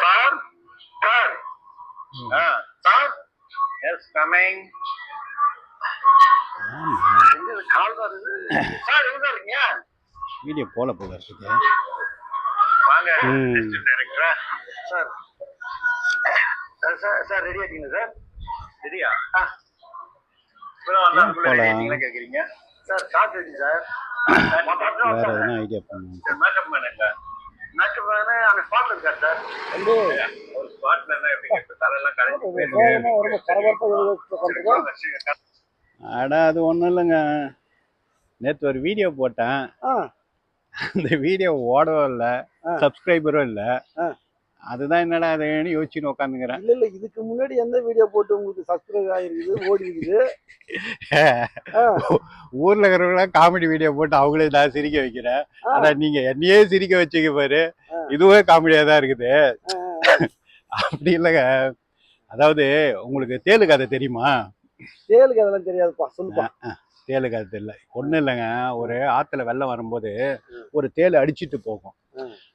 Sir sir sir coming எங்க கால் வருது sir எங்க இருக்கீங்க? வீடியோ போல போல இருக்குது வாங்க. ம். டைரக்டரா சார் சார் சார் ரெடி ஆயிட்டீங்க சார் ரெடியா. ஆயிட்டீங்களா கேக்குறீங்க. சார் ரெடி சார் வேற எதனா ஐடியா பண்ணுங்க. மேக்கப் மேன் ஸ்பாட்ல சார். ஒரு ஸ்பாட்ல இருந்தா எப்படி தலையெல்லாம் அட அது ஒன்றும் இல்லைங்க. நேற்று ஒரு வீடியோ போட்டேன். ஆ. அந்த வீடியோ ஓடவும் இல்லை ஆ. சப்ஸ்கிரைபரும் இல்லை. ஆ. அதுதான் என்னடா அதுன்னு யோசிச்சுன்னு உட்காந்துக்கிறேன். இல்ல இல்ல இதுக்கு முன்னாடி எந்த வீடியோ போட்டு உங்களுக்கு சப்ஸ்கிரைப் ஆயிருக்குது ஓடி இருக்குது ஊர்ல இருக்கிறவங்களாம் காமெடி வீடியோ போட்டு அவங்களே நான் சிரிக்க வைக்கிறேன். ஆ. அதான் நீங்க என்னையே சிரிக்க வச்சுக்க பாரு. இதுவே காமெடியா தான் இருக்குது. அப்படி இல்லைங்க. அதாவது உங்களுக்கு தேலு கதை தெரியுமா? தேலுக்கு அதெல்லாம் தெரியாதுப்பா சொல்லுப்பா. தேலு கதை தெரியல. ஒன்றும் இல்லைங்க. ஒரு ஆத்துல வெள்ளம் வரும்போது ஒரு தேல் அடிச்சிட்டு போகும்.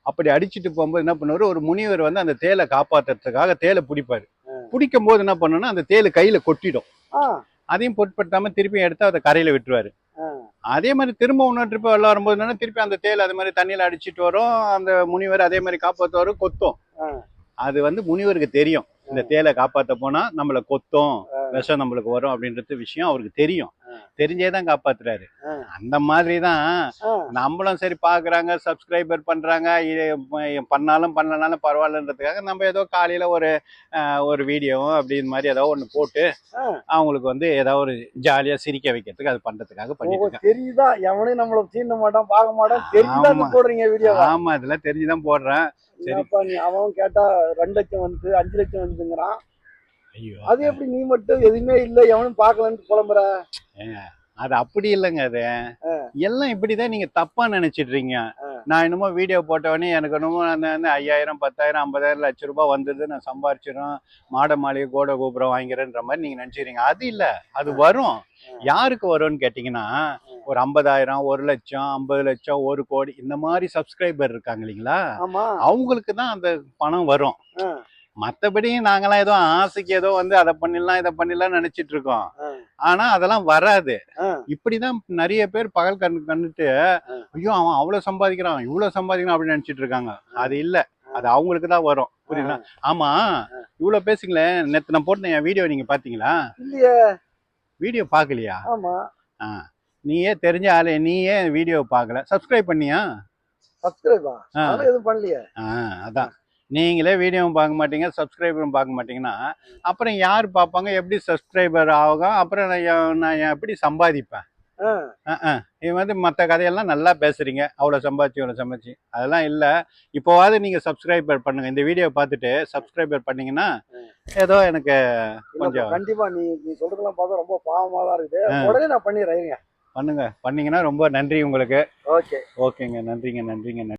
அப்படி அடிச்சிட்டு போகும்போது என்ன பண்ணுவாரு? ஒரு முனிவர் வந்து அந்த தேலை காப்பாத்துறதுக்காக தேலை பிடிப்பாரு. பிடிக்கும் போது என்ன பண்ணணும்னா அந்த தேலு கையில கொட்டிடும். அதையும் பொருட்படுத்தாம திருப்பி எடுத்து அதை கரையில விட்டுருவாரு. அதே மாதிரி திரும்ப இன்னொரு ட்ரிப் வெள்ளம் வரும்போது என்னன்னா திருப்பி அந்த தேல் அது மாதிரி தண்ணியில அடிச்சிட்டு வரும். அந்த முனிவர் அதே மாதிரி காப்பாத்துவாரு கொத்தும். ஆ. அது வந்து முனிவருக்கு தெரியும். இந்த தேலை காப்பாத்த போனா நம்மள கொத்தும் விஷம் நம்மளுக்கு வரும் அப்படின்றது விஷயம் அவருக்கு தெரியும். தெரிஞ்சே தான் காப்பாத்துறாரு. அந்த மாதிரி தான். நம்மளும் சரி பாக்குறாங்க சப்ஸ்கிரைபர் பண்றாங்க பண்ணாலும் பண்ணலனாலும் பரவாயில்லன்றதுக்காக நம்ம ஏதோ காலையில ஒரு ஒரு வீடியோவும் அப்படின்னு மாதிரி ஏதோ ஒன்று போட்டு. அவங்களுக்கு வந்து ஏதோ ஒரு ஜாலியா சிரிக்க வைக்கிறதுக்கு அது பண்றதுக்காக பண்ணிட்டு தெரியுதா எவனையும் நம்மள சீண்ட மாட்டான் பார்க்க மாட்டான் தெரியுதா ஆமா. போடுறீங்க வீடியோ ஆமா இதெல்லாம் தெரிஞ்சுதான் போடுறேன் சரி. என்னப்பா நீ அவன் கேட்டா ரெண்டு லட்சம் வந்து அஞ்சு லட்சம் வந்துங்கிறான் அது எப்படி நீ மட்டும் எதுவுமே இல்ல எவனும் பார்க்கலன்னு புலம்புற? அது அப்படி இல்லைங்க அது. எல்லாம் இப்படிதான் நீங்க தப்பா நினைச்சிடுறீங்க. நான் என்னமோ வீடியோ போட்டவொடனே எனக்கு என்னமோ அந்த வந்து ஐயாயிரம் பத்தாயிரம் ஐம்பதாயிரம் லட்ச ரூபாய் வந்தது நான் சம்பாரிச்சிடும் மாட மாளிகை கோட கோபுரம் வாங்கிறேன்ற மாதிரி நீங்க நினைச்சிடுறீங்க அது இல்ல அது வரும். யாருக்கு வரும்னு கேட்டீங்கன்னா ஒரு ஐம்பதாயிரம் ஒரு லட்சம் ஐம்பது லட்சம் ஒரு கோடி இந்த மாதிரி சப்ஸ்கிரைபர் இருக்காங்க இல்லைங்களா? அவங்களுக்கு தான் அந்த பணம் வரும். ஆ. மத்தபடி நாங்களாம் ஏதோ ஆசைக்கு ஏதோ வந்து அதை பண்ணிடலாம் இதை பண்ணிடலாம் நினைச்சிட்டு இருக்கோம். ஆனா அதெல்லாம் வராது. இப்படிதான் நிறைய பேர் பகல் கண் கண்டுட்டு ஐயோ அவன் அவ்வளவு சம்பாதிக்கிறான் இவ்வளவு சம்பாதிக்கிறான் அப்படின்னு நினைச்சிட்டு இருக்காங்க அது இல்ல. அது அவங்களுக்கு தான் வரும். புரியுங்களா ஆமா. இவ்வளவு பேசுங்களேன். நேத்து நான் போட்ட என் வீடியோ நீங்க பாத்தீங்களா? வீடியோ பாக்கலையா? நீயே தெரிஞ்ச ஆளு நீயே வீடியோ பார்க்கல சப்ஸ்கிரைப் பண்ணியா? சப்ஸ்கிரைபா எதுவும் பண்ணலையே. அதான். நீங்களே வீடியோவும் பார்க்க மாட்டீங்க சப்ஸ்கிரைபரும் பார்க்க மாட்டீங்கன்னா அப்புறம் யார் பார்ப்பாங்க? எப்படி சப்ஸ்கிரைபர் ஆகும் அப்புறம் நான் நான் எப்படி சம்பாதிப்பேன். இது வந்து மற்ற கதையெல்லாம் நல்லா பேசுறீங்க. அவ்வளோ சம்பாதிச்சு இவ்வளோ சம்பாதிச்சு. அதெல்லாம் இல்லை. இப்போவாது நீங்கள் சப்ஸ்கிரைபர் பண்ணுங்க. இந்த வீடியோ பார்த்துட்டு சப்ஸ்கிரைபர் பண்ணீங்கன்னா ஏதோ எனக்கு கொஞ்சம் கண்டிப்பா நீ நீ சொல்றதெல்லாம் பார்த்தா ரொம்ப பாவமா தான் இருக்குது. உடனே நான் பண்ணிடுறேன் பண்ணுங்க. பண்ணீங்கன்னா ரொம்ப நன்றி உங்களுக்கு. ஓகே. ஓகேங்க. நன்றிங்க நன்றிங்க நன்றி.